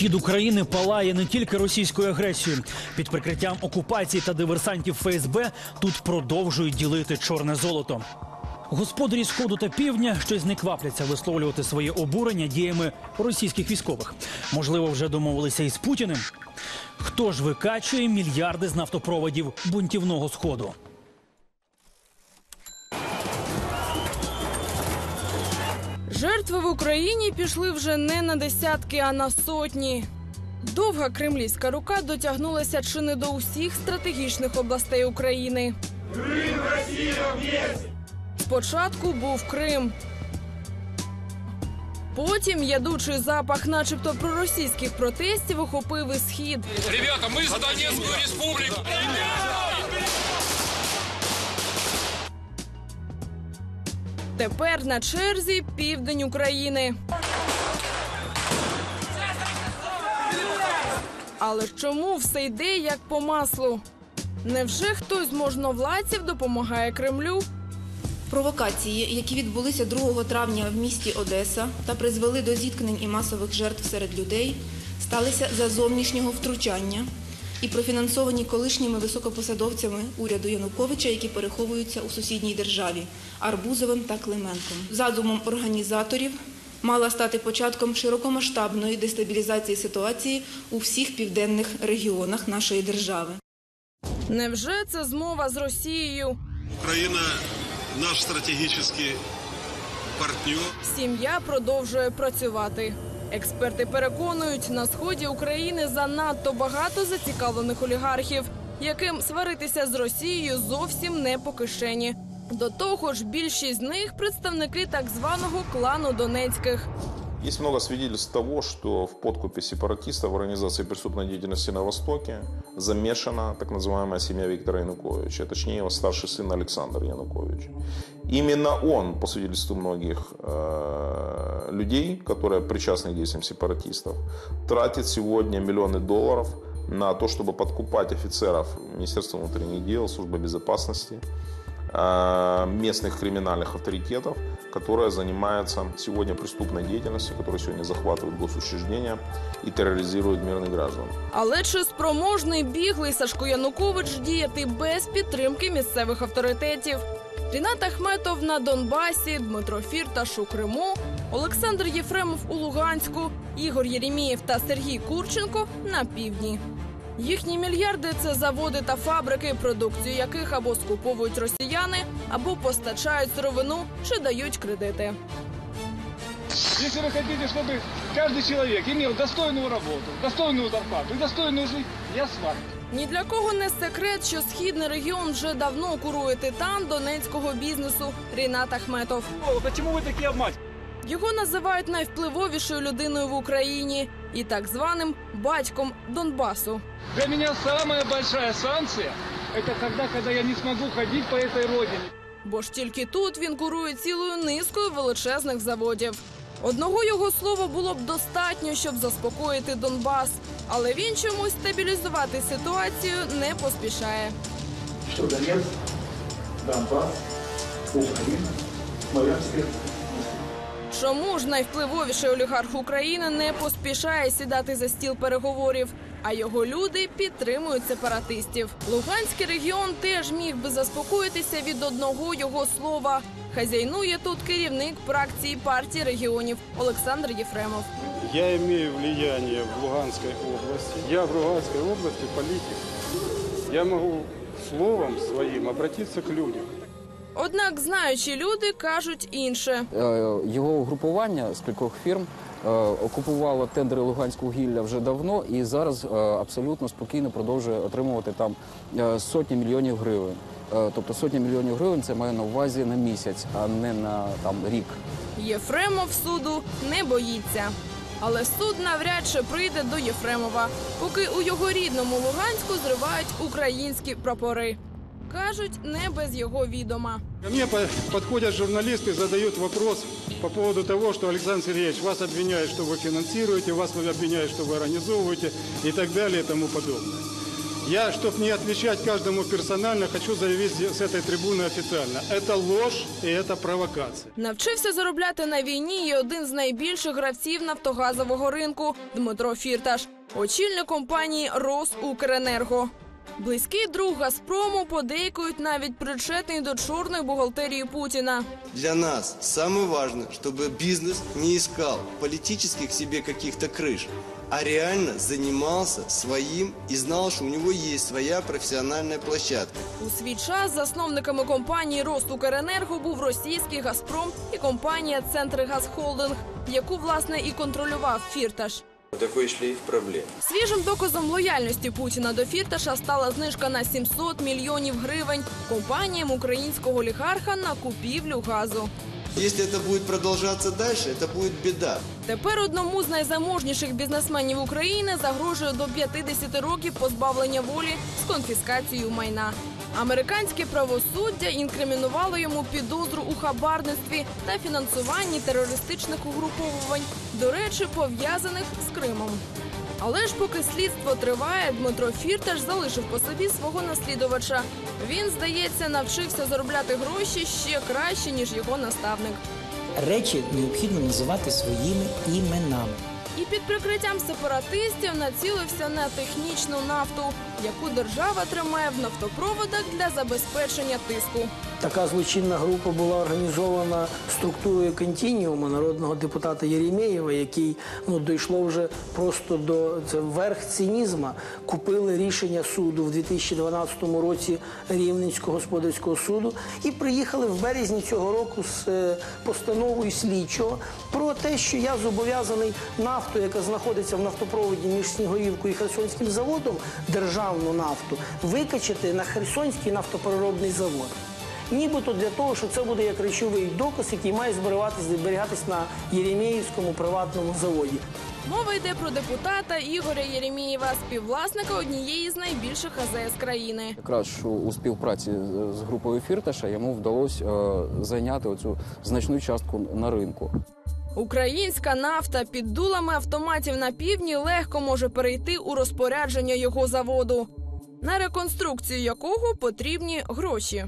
Схід України палає не тільки російською агресією. Під прикриттям окупації та диверсантів ФСБ тут продовжують ділити чорне золото. Господарі сходу та півдня щось не квапляться висловлювати своє обурення діями російських військових. Можливо, вже домовилися із Путіним. Хто ж викачує мільярди з нафтопроводів бунтівного сходу? Жертви в Україні пішли вже не на десятки, а на сотні. Довга кремлівська рука дотягнулася чи не до усіх стратегічних областей України. Крим, Росія, Спочатку був Крим. Потім ядучий запах, начебто проросійських протестів, охопив і схід. Ребята, мы за Донецкую республику. Тепер на черзі південь України. Але чому все йде як по маслу? Невже хтось з можновладців допомагає Кремлю? Провокації, які відбулися 2 травня в місті Одеса та призвели до зіткнень і масових жертв серед людей, сталися за зовнішнього втручання і профінансовані колишніми високопосадовцями уряду Януковича, які переховуються у сусідній державі Арбузовим та Клименком. Задумом організаторів мала стати початком широкомасштабної дестабілізації ситуації у всіх південних регіонах нашої держави. Невже це змова з Росією? Украина наш стратегический партнер. Сім'я продовжує працювати. Експерти переконують, на сході України занадто багато зацікавлених олігархів, яким сваритися з Росією зовсім не по кишені. До того ж, більшість з них представники так званого клану Донецьких. Есть много свидетельств того, что в подкупе сепаратистов в организации преступной деятельности на Востоке замешана так называемая семья Виктора Януковича, точнее его старший сын Александр Янукович. Именно он, по свидетельству многих э, людей, которые причастны к действиям сепаратистов, тратит сегодня миллионы долларов на то, чтобы подкупать офицеров Министерства внутренних дел, Службы безопасности, местных криминальных авторитетов, которые занимаются сегодня преступной деятельностью, которые сегодня захватывают госучреждения и терроризируют мирных граждан. Але чи спроможний біглий Сашко Янукович діяти без підтримки місцевих авторитетів? Рінат Ахметов на Донбасі, Дмитро Фірташ у Криму, Олександр Єфремов у Луганську, Ігор Єремієв та Сергій Курченко на півдні. Їхні мільярди це заводи та фабрики, продукцію яких або скуповують росіяни, або постачають сировину чи дають кредити. Если вы хотите, чтобы каждый человек имел достойную работу, достойную зарплату и достойную жизнь, я с вами. Ні для кого не секрет, що східний регіон вже давно курує титан донецького бізнесу Рінат Ахметов. Почему вы такие обманщики? Його називають найвпливовішою людиною в Україні і так званим батьком Донбасу. Для меня самая большая санкция – это тогда, когда я не смогу ходить по этой родине. Бо ж тільки тут він курує цілою низкою величезних заводів. Одного його слова було б достатньо, щоб заспокоїти Донбас, але він чомусь стабілізувати ситуацію не поспішає. что Донецк, Донбасс, Украина, Смоленск, Чому ж найвпливовіший олігарх України не поспішає сідати за стіл переговорів, а його люди підтримують сепаратистів? Луганський регіон теж міг би заспокоїтися від одного його слова. Хазяйнує тут керівник фракції партії регіонів Олександр Єфремов. Я имею влияние в Луганской области. Я в Луганской области политик. Я могу словом своим обратиться к людям. Однак знаючі люди кажуть інше. Е, Його угрупування з кількох фірм е, окупувало тендери Луганського гілля вже давно і зараз е, абсолютно спокійно продовжує отримувати там сотні мільйонів гривень. Тобто сотні мільйонів гривень це має на увазі на місяць, а не на там рік. Єфремов суду не боїться. Але суд навряд чи прийде до Єфремова, поки у його рідному Луганську зривають українські прапори. Кажуть, не без його відома. Ко мне по- подходят журналисты и задают вопрос по поводу того, что Александр Сергеевич вас обвиняют, что вы финансируете, вас обвиняют, что вы организовываете и так далее и тому подобное. Я, чтобы не отвечать каждому персонально, хочу заявить здесь, с этой трибуны официально. Это ложь и это провокация. Навчився заробляти на війні і один з найбільших гравців нафтогазового ринку Дмитро Фірташ, очільник компанії Росукренерго. Близький друг Газпрому подейкують навіть причетний до чорної бухгалтерії Путіна. Для нас самое важное, чтобы бизнес не искал политических себе каких-то крыш, а реально занимался своим и знал, что у него есть своя профессиональная площадка. У свій час засновниками компанії Ростукренерго був російський Газпром і компанія Центригазхолдинг, яку власне і контролював Фірташ. Такой шлейф проблем. Свіжим доказом лояльності Путіна до Фірташа стала знижка на 700 мільйонів гривень компаніям українського олігарха на купівлю газу. Если это будет продолжаться дальше, это будет беда. Тепер одному з найзаможніших бізнесменів України загрожує до 50 років позбавлення волі з конфіскацією майна. Американське правосуддя інкримінувало йому підозру у хабарництві та фінансуванні терористичних угруповувань, до речі, пов'язаних з Кримом. Але ж поки слідство триває, Дмитро Фірташ залишив по собі свого наслідувача. Він, здається, навчився заробляти гроші ще краще, ніж його наставник. Речі необхідно називати своїми іменами. І під прикриттям сепаратистів націлився на технічну нафту, яку держава тримає в нафтопроводах для забезпечення тиску. Така злочинна група була організована структурою континіуму народного депутата Єремєєва, який ну дійшло вже просто до верх цинізма. Купили рішення суду в 2012 році Рівненського господарського суду і приїхали в березні цього року з е, постановою слідчого про те, що я зобов'язаний нафту, яка знаходиться в нафтопроводі між Снігурівкою і Херсонським заводом, державну нафту, викачати на Херсонський нафтопереробний завод. Нібито для того, що це буде як речовий доказ, який має зберігатись, зберігатись на Єремєївському приватному заводі. Мова йде про депутата Ігоря Єремєєва, співвласника однієї з найбільших АЗС країни. Якраз що у співпраці з- з групою Фірташа йому вдалося е, зайняти оцю значну частку на ринку. Українська нафта під дулами автоматів на півдні легко може перейти у розпорядження його заводу, на реконструкцію якого потрібні гроші.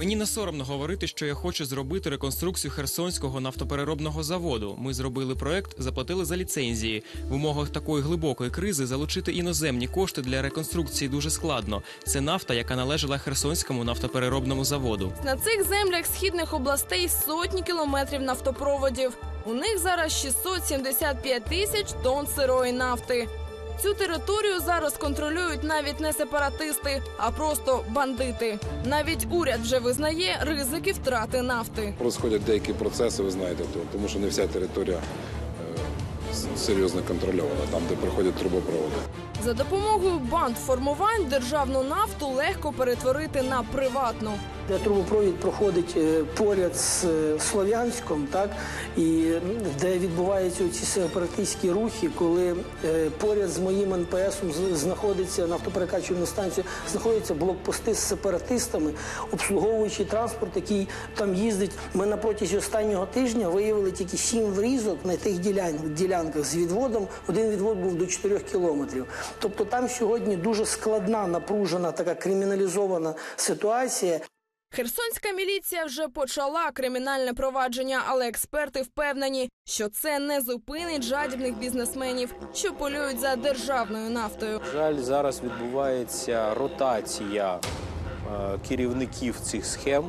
Мені не соромно говорити, що я хочу зробити реконструкцію Херсонського нафтопереробного заводу. Ми зробили проект, заплатили за ліцензії. В умовах такої глибокої кризи залучити іноземні кошти для реконструкції дуже складно. Це нафта, яка належала Херсонському нафтопереробному заводу. На цих землях східних областей сотні кілометрів нафтопроводів. У них зараз 675 тисяч тонн сирої нафти. Цю територію зараз контролюють навіть не сепаратисти, а просто бандити. Навіть уряд вже визнає ризики втрати нафти. Розходять деякі процеси, ви знаєте, тому що не вся територія серйозно контрольована, там, де проходять трубопроводи. За допомогою бандформувань державну нафту легко перетворити на приватну. Де трубопровід проходить е, поряд з е, Слов'янськом, так і де відбуваються ці сепаратистські рухи, коли е, поряд з моїм НПСом з- знаходиться нафтоперекачувальна станція, знаходяться блокпости з сепаратистами, обслуговуючи транспорт, який там їздить. Ми на протязі останнього тижня виявили тільки сім врізок на тих ділян- ділянках з відводом. Один відвод був до 4 кілометрів. Тобто там сьогодні дуже складна, напружена, така криміналізована ситуація. Херсонська міліція вже почала кримінальне провадження, але експерти впевнені, що це не зупинить жадібних бізнесменів, що полюють за державною нафтою. жаль, зараз відбувається ротація е, керівників цих схем,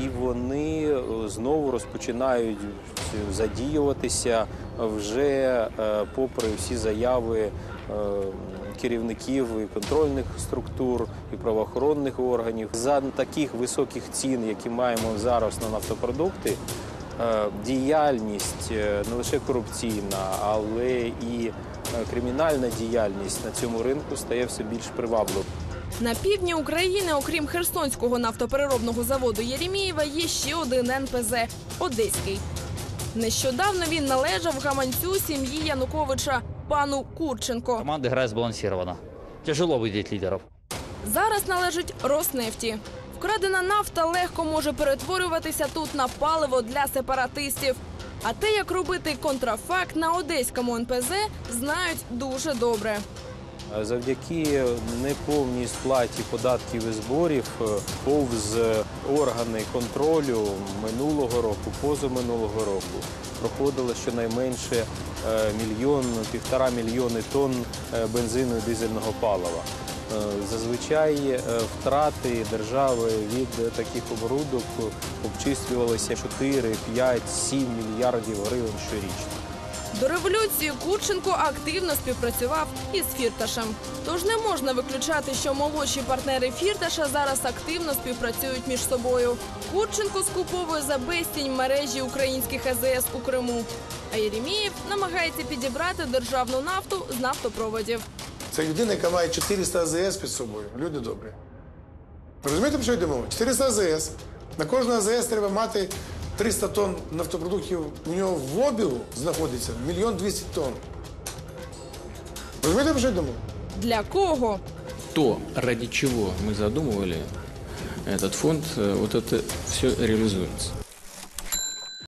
і вони е, знову розпочинають задіюватися вже е, попри всі заяви е, керівників і контрольних структур і правоохоронних органів. За таких високих цін, які маємо зараз на нафтопродукти, е, діяльність е, не лише корупційна, але і е, кримінальна діяльність на цьому ринку стає все більш привабливою. На півдні України, окрім Херсонського нафтопереробного заводу Єремієва, є ще один НПЗ Одеський. Нещодавно він належав гаманцю сім'ї Януковича пану Курченко. Команда играет сбалансированно. Тяжело выделить лидеров. Зараз належить Роснефті. Вкрадена нафта легко може перетворюватися тут на паливо для сепаратистів. А те, як робити контрафакт на одеському НПЗ, знають дуже добре. Е, Завдяки неповній сплаті податків і зборів е, повз органи контролю минулого року, позаминулого року проходило щонайменше е, мільйон, півтора мільйони тонн бензину і дизельного палива. Зазвичай втрати держави від таких оборудок обчислювалися 4, 5, 7 мільярдів гривень щорічно. До революції Курченко активно співпрацював із Фірташем. Тож не можна виключати, що молодші партнери Фірташа зараз активно співпрацюють між собою. Курченко скуповує за безцінь мережі українських АЗС у Криму. А Єремієв намагається підібрати державну нафту з нафтопроводів. Це людина, яка має 400 АЗС під собою. Люди добрі. Ви розумієте, про що йде мова? 400 АЗС. На кожну АЗС треба мати 300 тонн нафтопродуктів. У нього в обігу знаходиться мільйон 200 тонн. Розумієте, про що йде мова? Для кого? то, ради чего мы задумывали этот фонд, э, вот это все реализуется.